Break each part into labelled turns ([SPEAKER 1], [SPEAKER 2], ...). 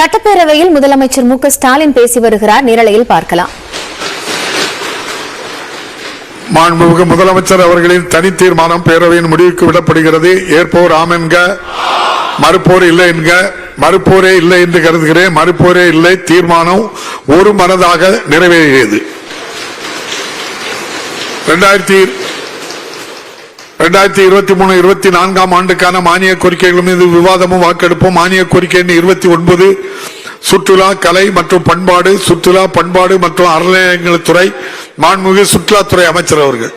[SPEAKER 1] சட்டப்பேரவையில் முதலமைச்சர் மு ஸ்டாலின் பேசி வருகிறார். நிரலையில் பார்க்கலாம்.
[SPEAKER 2] மாண்புமிகு முதலமைச்சர் அவர்களின் தனி தீர்மானம் பேரவையின் முடிவுக்கு விடப்படுகிறது. ஏற்போர் ஆம் என்க மறுப்போர் இல்லை என்க மறுப்போரே இல்லை என்று கருதுகிறேன். மறுப்போரே இல்லை தீர்மானம் ஒரு மனதாக நிறைவேறியது. இரண்டாயிரத்தி இரண்டாயிரத்தி இருபத்தி மூணு இருபத்தி நான்காம் ஆண்டுக்கான மானிய கோரிக்கைகள் மீது விவாதமும் வாக்கெடுப்பும். மானிய கோரிக்கை இருபத்தி ஒன்பது. சுற்றுலா கலை மற்றும் பண்பாடு சுற்றுலா பண்பாடு மற்றும் அறநிலையங்கள் துறை மாண்புமிகு சுற்றுலாத்துறை அமைச்சர் அவர்கள்.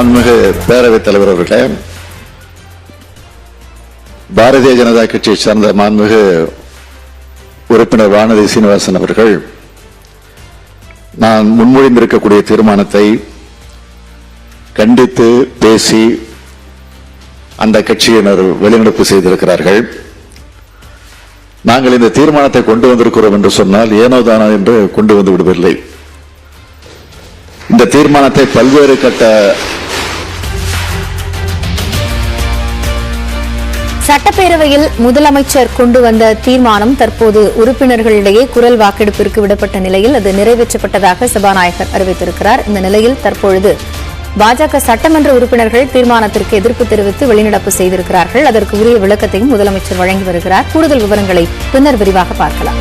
[SPEAKER 3] மாண்புமிகு பேரவைத் தலைவர் அவர்களே பாரதிய ஜனதா கட்சியை சார்ந்த மாண்புமிகு உறுப்பினர் வானதி சீனிவாசன் அவர்கள் நான் முன்மொழிந்திருக்கக்கூடிய தீர்மானத்தை கண்டித்து பேசி அந்த கட்சியினர் வெளிநடப்பு செய்திருக்கிறார்கள். நாங்கள் இந்த தீர்மானத்தை கொண்டு வந்திருக்கிறோம் என்று சொன்னால் ஏனோ தானோ என்று கொண்டு வந்து விடுவதில்லை. இந்த தீர்மானத்தை பல்வேறு கட்ட
[SPEAKER 1] சட்டப்பேரவையில் முதலமைச்சர் கொண்டு வந்த தீர்மானம் தற்போது உறுப்பினர்களிடையே குரல் வாக்கெடுப்பிற்கு விடப்பட்ட நிலையில் அது நிறைவேற்றப்பட்டதாக சபாநாயகர் அறிவித்திருக்கிறார். இந்த நிலையில் தற்பொழுது பாஜக சட்டமன்ற உறுப்பினர்கள் தீர்மானத்திற்கு எதிர்ப்பு தெரிவித்து வெளிநடப்பு செய்திருக்கிறார்கள். அதற்கு உரிய விளக்கத்தையும் முதலமைச்சர் வழங்கி வருகிறார். கூடுதல் விவரங்களை பின்னர் விரிவாக பார்க்கலாம்.